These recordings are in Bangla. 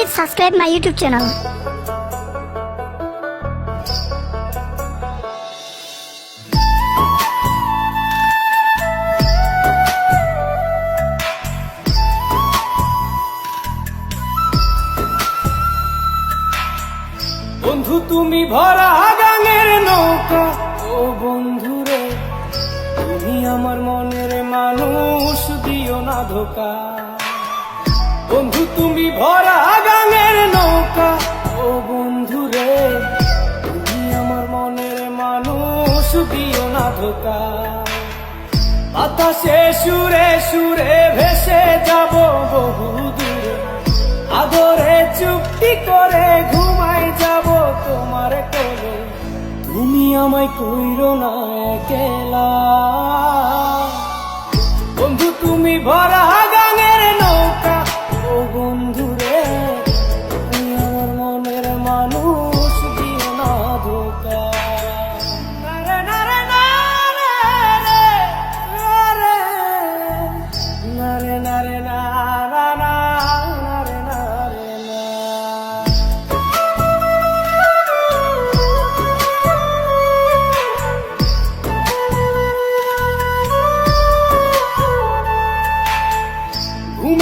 Please subscribe my YouTube channel. বন্ধু, তুমি ভরা গাঙের নৌকা ও বন্ধু রে তুমি আমার মনের মানুষ, দিও না ধোকা বন্ধু, তুমি ভরা মানুষ দিও না ধোকা। বাতাসে সুরে সুরে ভেসে যাব বহু দূরে আদরে চুক্তি করে ঘুমাই যাব তোমার কোলে। তুমি আমায় কইরো না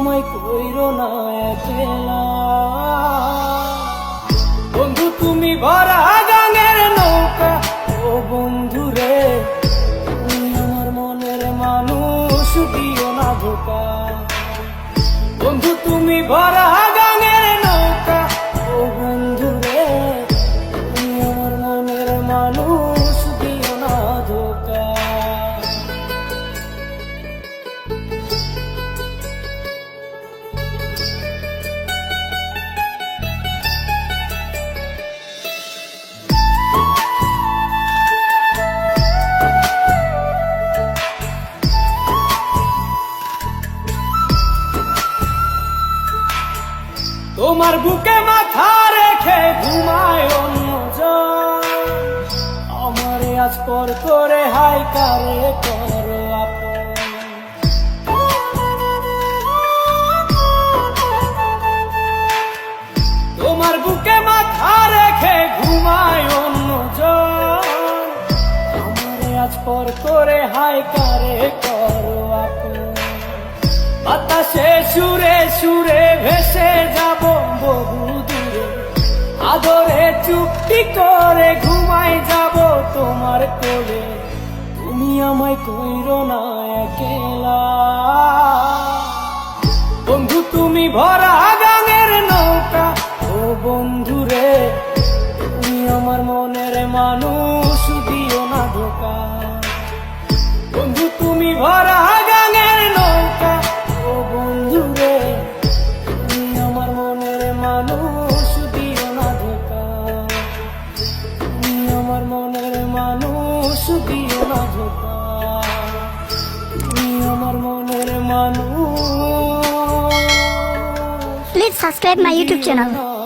আমায় কইরো না বন্ধু, তুমি ভরা গাঙের নৌকা। ও বন্ধু রে, তুমি আমার মনের মানুষ, দিও না ধোকা। বন্ধু, তুমি ভরা তোমার বুকে মাথা রেখে ঘুমায় অন্যজন আমারে আজ পর করে হাই কারে করো তোমার বুকে মাথা রেখে ঘুমায় অন্যজন আমারে আজ পর করে হাই কারে করো আপন। বাতাসে সুরে সুরে ভেসে আদরে চুক্তি করে ঘুমাই যাব তোমার কোলে। তুমি আমায় কইরো না একলা। বন্ধু, তুমি ভরা গাঙের নৌকা। ও বন্ধু রে, তুমি আমার মনের মানুষ, দিও না ধোকা। বন্ধু, তুমি ভরা মানুষ দিও না ধোকা তুমি আমার মনের মানুষ my YouTube channel. দিও না